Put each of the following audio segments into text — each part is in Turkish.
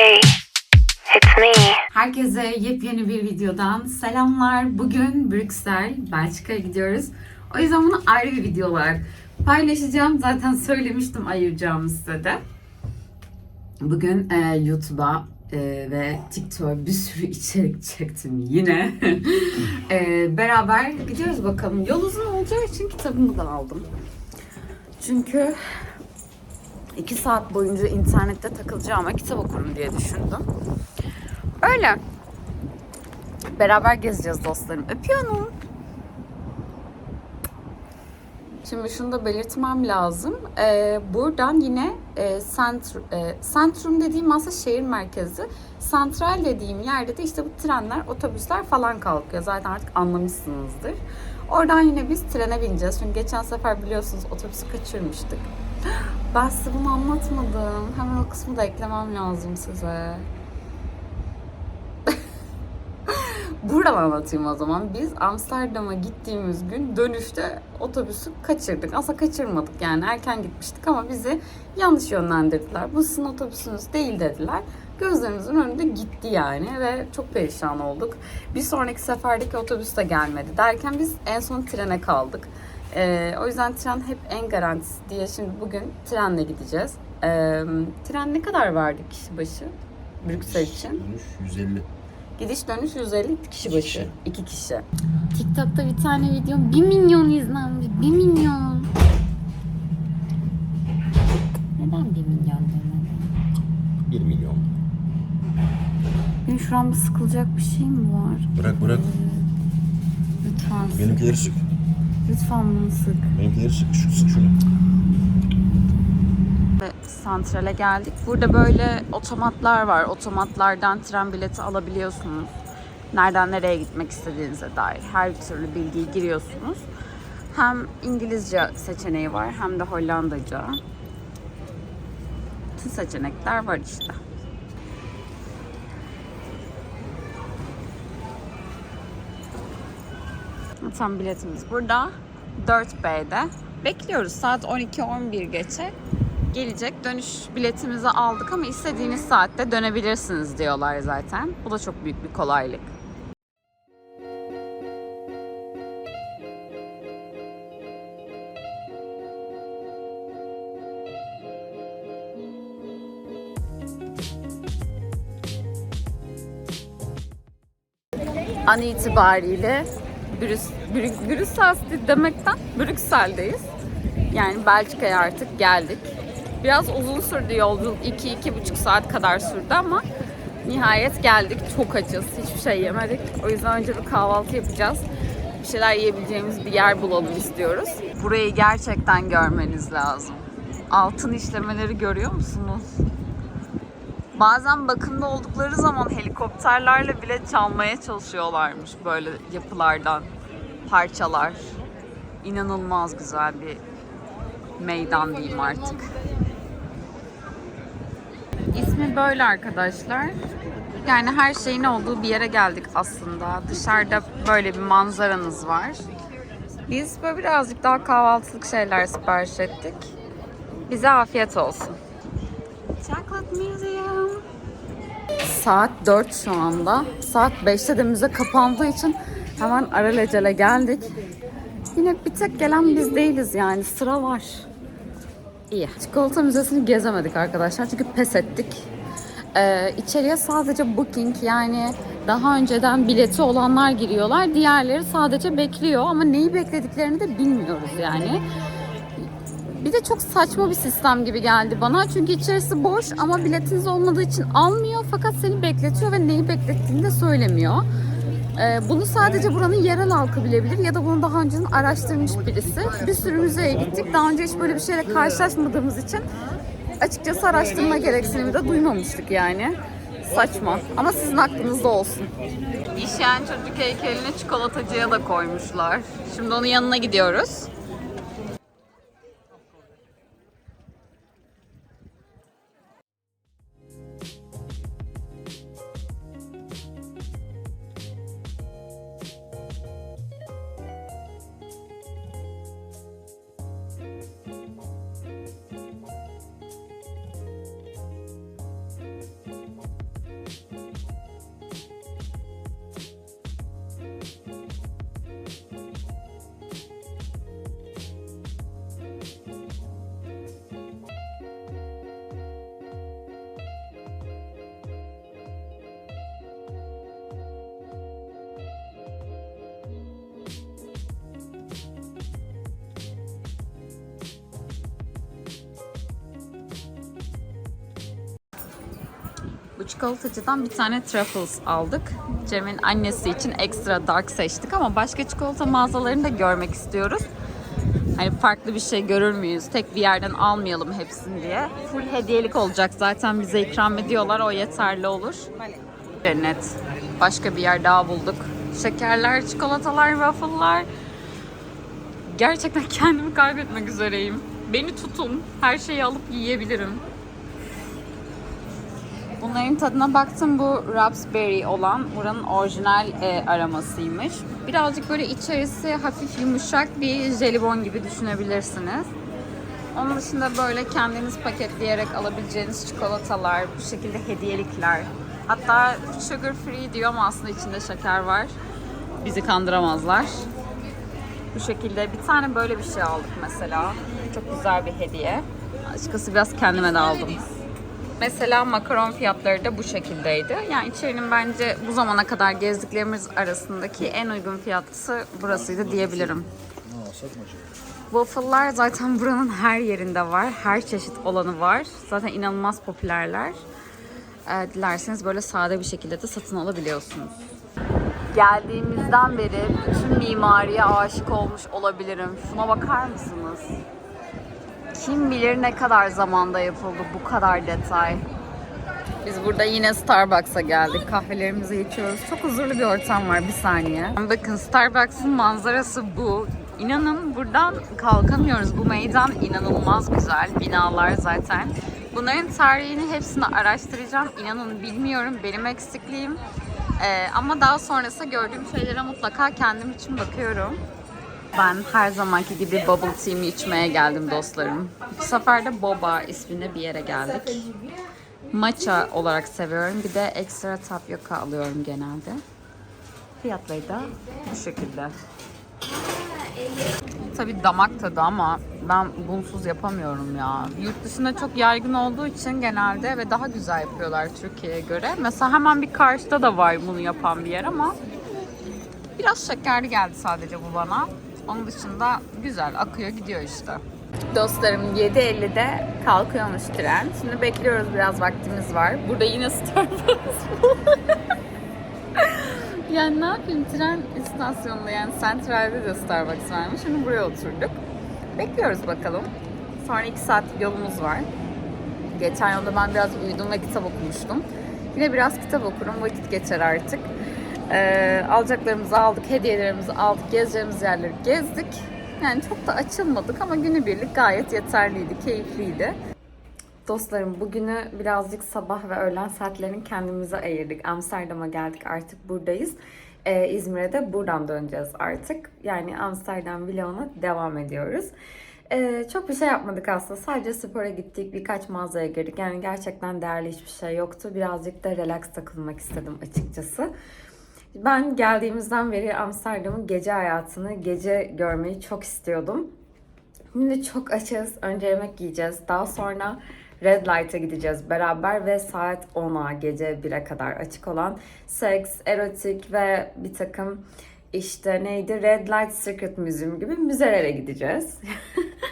Hey, it's me. Herkese yepyeni bir videodan selamlar. Bugün Brüksel, Belçika'ya gidiyoruz. O yüzden bunu ayrı bir video olarak paylaşacağım. Zaten söylemiştim ayıracağımı size de. Bugün e, YouTube'a e, ve TikTok'a bir sürü içerik çektim yine. E, beraber gidiyoruz bakalım. Yol uzun olacağı için kitabımı da aldım. Çünkü iki saat boyunca internette takılacağıma kitap okurum diye düşündüm. Öyle. Beraber gezeceğiz dostlarım. Öpüyorum. Şimdi şunu da belirtmem lazım. Ee, buradan yine e, sentr, e, sentrum dediğim aslında şehir merkezi. Sentral dediğim yerde de işte bu trenler, otobüsler falan kalkıyor. Zaten artık anlamışsınızdır. Oradan yine biz trene bineceğiz. Çünkü geçen sefer biliyorsunuz otobüsü kaçırmıştık. Ben size bunu anlatmadım. Hemen o kısmı da eklemem lazım size. Buradan anlatayım o zaman. Biz Amsterdam'a gittiğimiz gün dönüşte otobüsü kaçırdık. Aslında kaçırmadık yani erken gitmiştik ama bizi yanlış yönlendirdiler. Bu sizin otobüsünüz değil dediler. Gözlerimizin önünde gitti yani ve çok perişan olduk. Bir sonraki seferdeki otobüs de gelmedi derken biz en son trene kaldık. Ee, o yüzden tren hep en garantisi diye şimdi bugün trenle gideceğiz. Ee, tren ne kadar verdi kişi başı? Brüksel için. Dönüş 150. Gidiş dönüş 150 kişi başı. kişi. 2 kişi. TikTok'ta bir tane video 1 milyon izlenmiş. 1 milyon. Neden 1 milyon demedin? 1 milyon. Benim şu an bir sıkılacak bir şey mi var? Bırak bırak. Lütfen sık. Benimkileri sık. Lütfen bunu sık. Benimkileri sık. Şu sık şunu. Ve santrale geldik. Burada böyle otomatlar var. Otomatlardan tren bileti alabiliyorsunuz. Nereden nereye gitmek istediğinize dair her türlü bilgiyi giriyorsunuz. Hem İngilizce seçeneği var hem de Hollandaca. Bütün seçenekler var işte. Tam biletimiz burada. 4B'de. Bekliyoruz. Saat 12-11 geçe gelecek. Dönüş biletimizi aldık ama istediğiniz saatte dönebilirsiniz diyorlar zaten. Bu da çok büyük bir kolaylık. An itibariyle Brüs, Brü- Brüssel demekten Brüksel'deyiz. Yani Belçika'ya artık geldik. Biraz uzun sürdü yolculuk. 2-2,5 saat kadar sürdü ama nihayet geldik. Çok açız. Hiçbir şey yemedik. O yüzden önce bir kahvaltı yapacağız. Bir şeyler yiyebileceğimiz bir yer bulalım istiyoruz. Burayı gerçekten görmeniz lazım. Altın işlemeleri görüyor musunuz? Bazen bakımda oldukları zaman helikopterlerle bile çalmaya çalışıyorlarmış böyle yapılardan parçalar. İnanılmaz güzel bir meydan diyeyim artık. İsmi böyle arkadaşlar. Yani her şeyin olduğu bir yere geldik aslında. Dışarıda böyle bir manzaranız var. Biz böyle birazcık daha kahvaltılık şeyler sipariş ettik. Bize afiyet olsun. Chocolate Museum. Saat 4 şu anda. Saat 5'te de müze kapandığı için hemen aralecele geldik. Yine bir tek gelen biz değiliz yani sıra var. İyi. Çikolata Müzesi'ni gezemedik arkadaşlar çünkü pes ettik. Ee, içeriye sadece booking yani daha önceden bileti olanlar giriyorlar. Diğerleri sadece bekliyor ama neyi beklediklerini de bilmiyoruz yani. Bir de çok saçma bir sistem gibi geldi bana. Çünkü içerisi boş ama biletiniz olmadığı için almıyor. Fakat seni bekletiyor ve neyi beklettiğini de söylemiyor. Ee, bunu sadece buranın yerel halkı bilebilir ya da bunu daha önceden araştırmış birisi. Bir sürü müzeye gittik. Daha önce hiç böyle bir şeyle karşılaşmadığımız için açıkçası araştırma gereksinimi de duymamıştık yani. Saçma. Ama sizin aklınızda olsun. İşeyen çocuk heykelini çikolatacıya da koymuşlar. Şimdi onun yanına gidiyoruz. Bu çikolatacıdan bir tane truffles aldık. Cem'in annesi için ekstra dark seçtik ama başka çikolata mağazalarını da görmek istiyoruz. Hani farklı bir şey görür müyüz? Tek bir yerden almayalım hepsini diye. Full hediyelik olacak zaten bize ikram ediyorlar. O yeterli olur. Cennet. Başka bir yer daha bulduk. Şekerler, çikolatalar, waffle'lar. Gerçekten kendimi kaybetmek üzereyim. Beni tutun. Her şeyi alıp yiyebilirim. Bunların tadına baktım bu raspberry olan buranın orijinal e, aromasıymış. Birazcık böyle içerisi hafif yumuşak bir jelibon gibi düşünebilirsiniz. Onun dışında böyle kendiniz paketleyerek alabileceğiniz çikolatalar, bu şekilde hediyelikler. Hatta sugar free diyor ama aslında içinde şeker var. Bizi kandıramazlar. Bu şekilde bir tane böyle bir şey aldık mesela. Çok güzel bir hediye. Açıkçası biraz kendime de aldım. Mesela makaron fiyatları da bu şekildeydi. Yani içerinin bence bu zamana kadar gezdiklerimiz arasındaki en uygun fiyatlısı burasıydı diyebilirim. Waffle'lar zaten buranın her yerinde var. Her çeşit olanı var. Zaten inanılmaz popülerler. Ee, dilerseniz böyle sade bir şekilde de satın alabiliyorsunuz. Geldiğimizden beri bütün mimariye aşık olmuş olabilirim. Şuna bakar mısınız? Kim bilir ne kadar zamanda yapıldı bu kadar detay. Biz burada yine Starbucks'a geldik. Kahvelerimizi içiyoruz. Çok huzurlu bir ortam var. Bir saniye. Bakın Starbucks'ın manzarası bu. İnanın buradan kalkamıyoruz. Bu meydan inanılmaz güzel. Binalar zaten. Bunların tarihini hepsini araştıracağım. İnanın bilmiyorum. Benim eksikliğim. Ee, ama daha sonrasında gördüğüm şeylere mutlaka kendim için bakıyorum. Ben her zamanki gibi bubble tea'mi içmeye geldim dostlarım. Bu sefer de Boba isminde bir yere geldik. Matcha olarak seviyorum. Bir de ekstra tapyoka alıyorum genelde. Fiyatları da bu şekilde. Tabii damak tadı ama ben bunsuz yapamıyorum ya. Yurt dışında çok yaygın olduğu için genelde ve daha güzel yapıyorlar Türkiye'ye göre. Mesela hemen bir karşıda da var bunu yapan bir yer ama biraz şekerli geldi sadece bu bana. Onun dışında güzel akıyor gidiyor işte. Dostlarım 7.50'de kalkıyormuş tren. Şimdi bekliyoruz biraz vaktimiz var. Burada yine Starbucks Yani ne yapayım tren istasyonunda yani Central'de de Starbucks varmış. Şimdi buraya oturduk. Bekliyoruz bakalım. Sonra 2 saatlik yolumuz var. Geçen yolda ben biraz uyudum ve kitap okumuştum. Yine biraz kitap okurum, vakit geçer artık. Ee, alacaklarımızı aldık, hediyelerimizi aldık, gezeceğimiz yerleri gezdik. Yani çok da açılmadık ama günübirlik gayet yeterliydi, keyifliydi. Dostlarım bugünü birazcık sabah ve öğlen saatlerini kendimize ayırdık. Amsterdam'a geldik artık buradayız. Ee, İzmir'e de buradan döneceğiz artık. Yani Amsterdam vloguna devam ediyoruz. Ee, çok bir şey yapmadık aslında. Sadece spora gittik, birkaç mağazaya girdik. Yani gerçekten değerli hiçbir şey yoktu. Birazcık da relax takılmak istedim açıkçası. Ben geldiğimizden beri Amsterdam'ın gece hayatını, gece görmeyi çok istiyordum. Şimdi çok açız. Önce yemek yiyeceğiz. Daha sonra Red Light'a gideceğiz beraber ve saat 10'a gece 1'e kadar açık olan seks, erotik ve bir takım işte neydi Red Light Secret Museum gibi müzelere gideceğiz.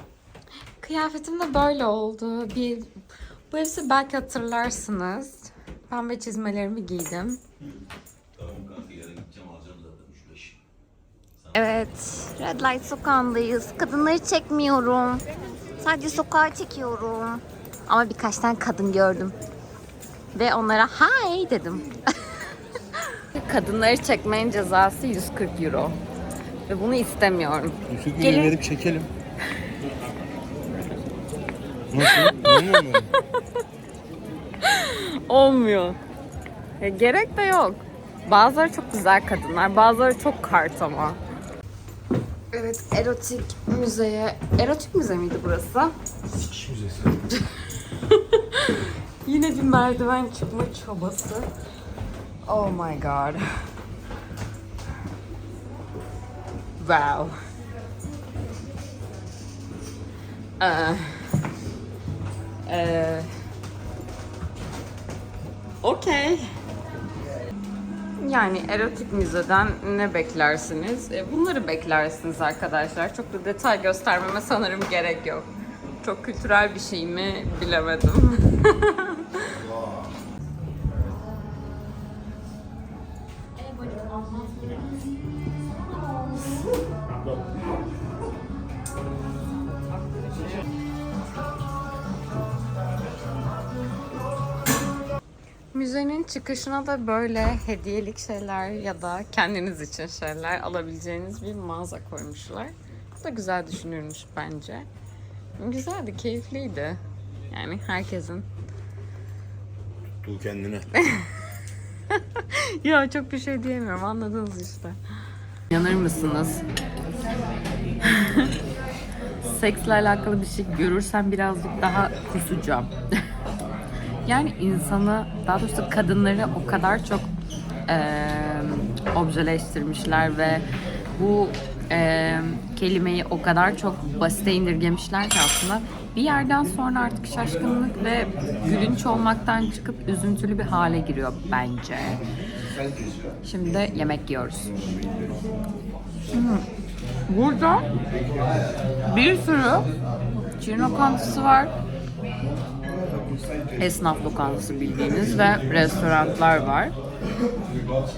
Kıyafetim de böyle oldu. Bir bu elbise belki hatırlarsınız. Pembe çizmelerimi giydim. Evet, Red Light sokağındayız. Kadınları çekmiyorum. Sadece sokağı çekiyorum. Ama birkaç tane kadın gördüm. Ve onlara hi dedim. Kadınları çekmenin cezası 140 euro. Ve bunu istemiyorum. Yüksek Gelin. verip çekelim. Nasıl? Olmuyor mu? Olmuyor. Ya gerek de yok. Bazıları çok güzel kadınlar, bazıları çok kart ama. Evet, erotik müzeye... Erotik müze miydi burası? Sikiş müzesi. Yine bir merdiven çıkma çabası. Oh my god. Wow. Ee, ee, Okey. Yani erotik müzeden ne beklersiniz? E, bunları beklersiniz arkadaşlar. Çok da detay göstermeme sanırım gerek yok. Çok kültürel bir şey mi bilemedim. müzenin çıkışına da böyle hediyelik şeyler ya da kendiniz için şeyler alabileceğiniz bir mağaza koymuşlar. Bu da güzel düşünülmüş bence. Güzeldi, keyifliydi. Yani herkesin. Bul kendine. Ya çok bir şey diyemiyorum anladınız işte. Yanır mısınız? Seksle alakalı bir şey görürsem birazcık daha kusacağım. yani insanı, daha doğrusu kadınları o kadar çok eee objeleştirmişler ve bu eee, kelimeyi o kadar çok basite indirgemişler ki aslında bir yerden sonra artık şaşkınlık ve gülünç olmaktan çıkıp üzüntülü bir hale giriyor bence. Şimdi de yemek yiyoruz. Burada bir sürü Çin lokantası var. Esnaf lokantası bildiğiniz ve restoranlar var.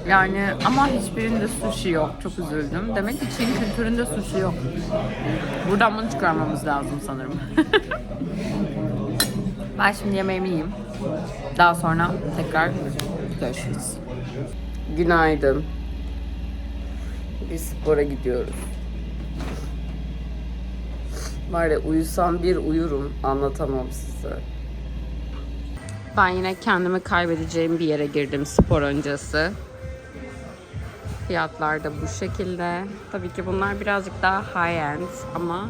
Yani ama hiçbirinde sushi yok. Çok üzüldüm. Demek ki Çin kültüründe sushi yok. Buradan bunu çıkarmamız lazım sanırım. ben şimdi yemeğimi yiyeyim. Daha sonra tekrar görüşürüz. Günaydın. Biz spora gidiyoruz. Var ya uyusam bir uyurum anlatamam size. Ben yine kendimi kaybedeceğim bir yere girdim spor öncesi. Fiyatlar da bu şekilde. Tabii ki bunlar birazcık daha high end ama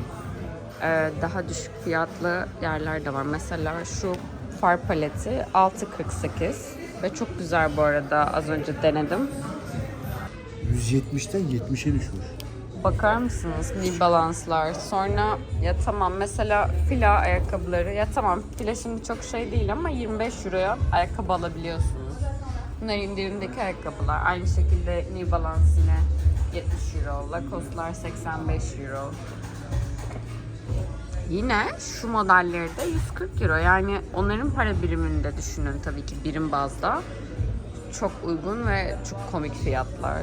e, daha düşük fiyatlı yerler de var. Mesela şu far paleti 6.48 ve çok güzel bu arada az önce denedim. 170'ten 70'e düşmüş. Bakar mısınız New Balance'lar? Sonra ya tamam mesela fila ayakkabıları ya tamam fila şimdi çok şey değil ama 25 euroya ayakkabı alabiliyorsunuz. Bunlar indirimdeki ayakkabılar. Aynı şekilde New Balance yine 70 euro. Lacoste'lar 85 euro. Yine şu modelleri de 140 euro. Yani onların para biriminde düşünün tabii ki birim bazda. Çok uygun ve çok komik fiyatlar.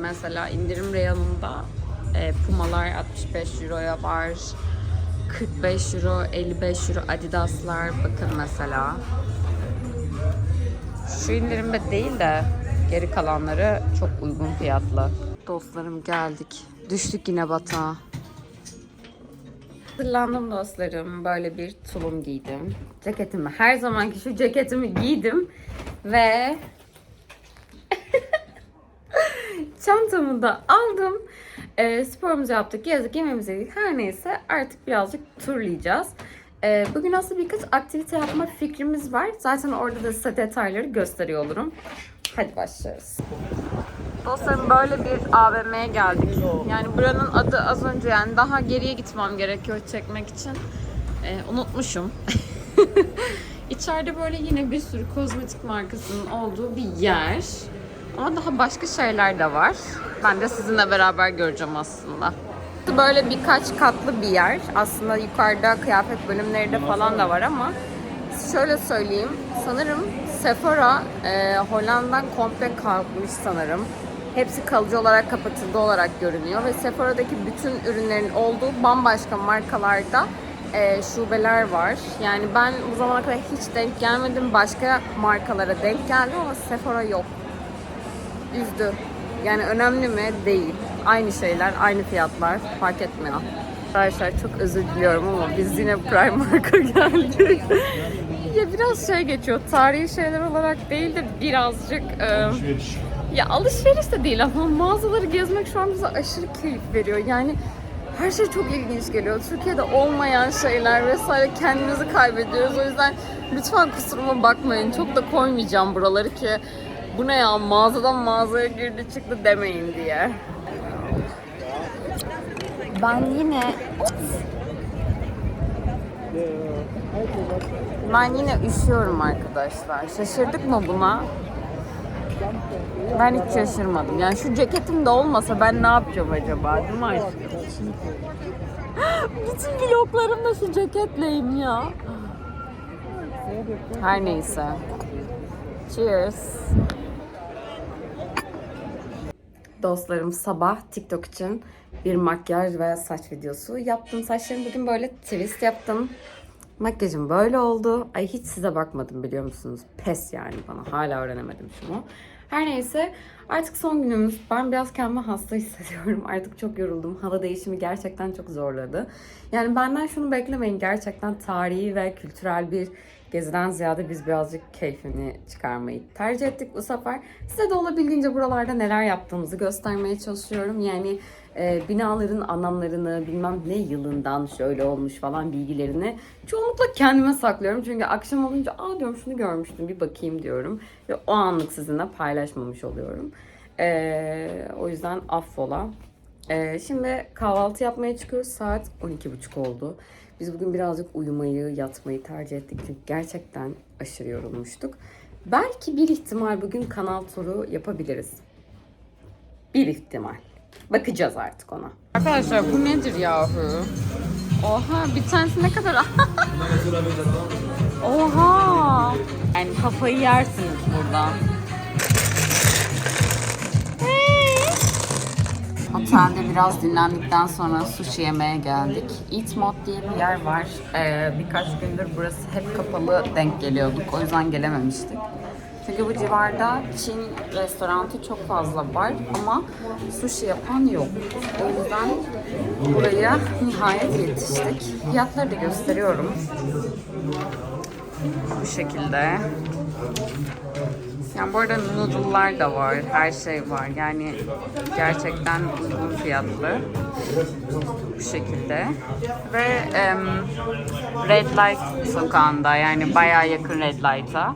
Mesela indirim reyonunda e, Pumalar 65 euroya var. 45 euro, 55 euro Adidas'lar bakın mesela. Şu indirimde değil de geri kalanları çok uygun fiyatlı. Dostlarım geldik. Düştük yine batağa. Hazırlandım dostlarım. Böyle bir tulum giydim. Ceketimi, her zamanki şu ceketimi giydim. Ve çantamı da aldım. E, sporumuzu yaptık, gezdik, yemeğimizi yedik. Her neyse artık birazcık turlayacağız. E, bugün aslında birkaç aktivite yapma fikrimiz var. Zaten orada da size detayları gösteriyor olurum. Hadi başlıyoruz. Dostlarım böyle bir AVM'ye geldik. Yani buranın adı az önce yani daha geriye gitmem gerekiyor çekmek için. E, unutmuşum. İçeride böyle yine bir sürü kozmetik markasının olduğu bir yer. Ama daha başka şeyler de var. Ben de sizinle beraber göreceğim aslında. Böyle birkaç katlı bir yer. Aslında yukarıda kıyafet bölümleri de falan da var ama şöyle söyleyeyim. Sanırım Sephora e, Hollanda'dan komple kalkmış sanırım. Hepsi kalıcı olarak kapatıldı olarak görünüyor ve Sephora'daki bütün ürünlerin olduğu bambaşka markalarda e, şubeler var. Yani ben bu zamana kadar hiç denk gelmedim. Başka markalara denk geldim ama Sephora yok üzdü. Yani önemli mi? Değil. Aynı şeyler, aynı fiyatlar. Fark etmiyor. Arkadaşlar çok özür diliyorum ama biz yine Primark'a geldik. ya biraz şey geçiyor. Tarihi şeyler olarak değil de birazcık... e, ya alışveriş de değil ama mağazaları gezmek şu an bize aşırı keyif veriyor. Yani her şey çok ilginç geliyor. Türkiye'de olmayan şeyler vesaire kendimizi kaybediyoruz. O yüzden lütfen kusuruma bakmayın. Çok da koymayacağım buraları ki bu ne ya mağazadan mağazaya girdi çıktı demeyin diye. Ben yine ben yine üşüyorum arkadaşlar. Şaşırdık mı buna? Ben hiç şaşırmadım. Yani şu ceketim de olmasa ben ne yapacağım acaba değil mi aşkım? Bütün vloglarımda şu ceketleyim ya. Her neyse. Cheers. Dostlarım sabah TikTok için bir makyaj ve saç videosu yaptım. Saçlarımı bugün böyle twist yaptım. Makyajım böyle oldu. Ay hiç size bakmadım biliyor musunuz? Pes yani bana. Hala öğrenemedim şunu. Her neyse artık son günümüz. Ben biraz kendimi hasta hissediyorum. Artık çok yoruldum. Hava değişimi gerçekten çok zorladı. Yani benden şunu beklemeyin. Gerçekten tarihi ve kültürel bir geziden ziyade biz birazcık keyfini çıkarmayı tercih ettik bu sefer. Size de olabildiğince buralarda neler yaptığımızı göstermeye çalışıyorum. Yani e, binaların anlamlarını, bilmem ne yılından şöyle olmuş falan bilgilerini çoğunlukla kendime saklıyorum. Çünkü akşam olunca aa diyorum şunu görmüştüm bir bakayım diyorum. Ve o anlık sizinle paylaşmamış oluyorum. E, o yüzden affola. E, şimdi kahvaltı yapmaya çıkıyoruz. Saat 12.30 oldu. Biz bugün birazcık uyumayı, yatmayı tercih ettik. Çünkü gerçekten aşırı yorulmuştuk. Belki bir ihtimal bugün kanal turu yapabiliriz. Bir ihtimal. Bakacağız artık ona. Arkadaşlar bu nedir yahu? Oha bir tanesi ne kadar? Oha! Yani kafayı yersiniz buradan. Otelde biraz dinlendikten sonra sushi yemeye geldik. Eat Mod diye bir yer var. Ee, birkaç gündür burası hep kapalı denk geliyorduk. O yüzden gelememiştik. Çünkü bu civarda Çin restoranı çok fazla var ama sushi yapan yok. O yüzden buraya nihayet yetiştik. Fiyatları da gösteriyorum. Bu şekilde. Yani bu arada noodle'lar da var, her şey var. Yani gerçekten uygun fiyatlı. Bu şekilde. Ve em, Red Light sokağında yani bayağı yakın Red Light'a.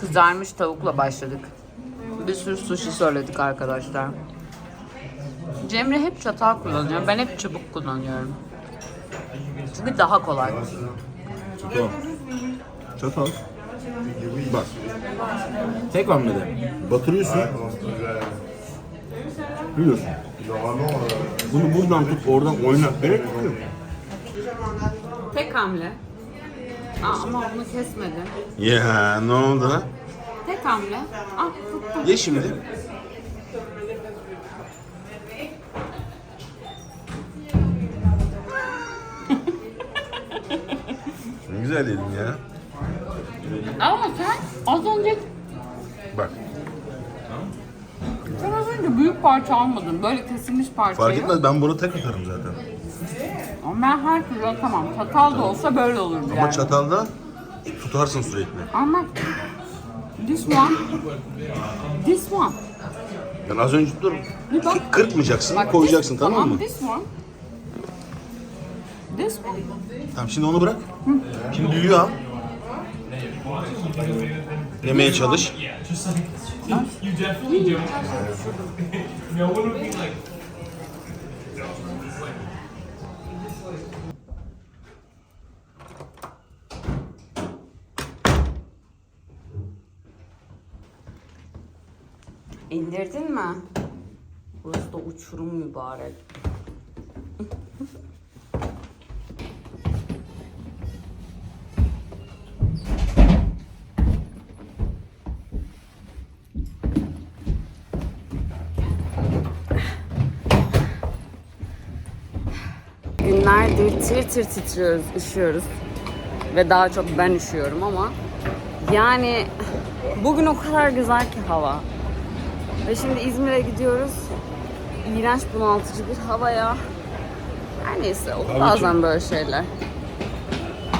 Kızarmış tavukla başladık. Bir sürü sushi söyledik arkadaşlar. Cemre hep çatal kullanıyor. Ben hep çubuk kullanıyorum. Çünkü daha kolay. Çatal. Çatal. Bak. Tek hamlede. Batırıyorsun. Biliyorsun. Bunu buradan tut oradan oynat. Gerek yok. Tek hamle. Aa, ama bunu kesmedim. Ya ne oldu? Tek hamle. Ah tuttum. Ye şimdi. ne güzel yedim ya. Ama sen az önce Bak sen az önce büyük parça almadın. Böyle kesilmiş parçayı. fark etmez ben bunu tek atarım zaten. Ama ben her türlü atamam. Çatal da olsa böyle olur yani. Ama çatalda tutarsın sürekli. Ama this one, this one. Ben az önce dur. Bir bak. Kırpmayacaksın, Bak, koyacaksın this- tamam mı? This one. This one. Tamam şimdi onu bırak. Şimdi büyüğü al. Be like, İndirdin mi? Burası da uçurum mübarek. Tir tir titriyoruz, üşüyoruz. Ve daha çok ben üşüyorum ama yani bugün o kadar güzel ki hava. Ve şimdi İzmir'e gidiyoruz. İğrenç bunaltıcı bir havaya. Her neyse olur bazen böyle şeyler.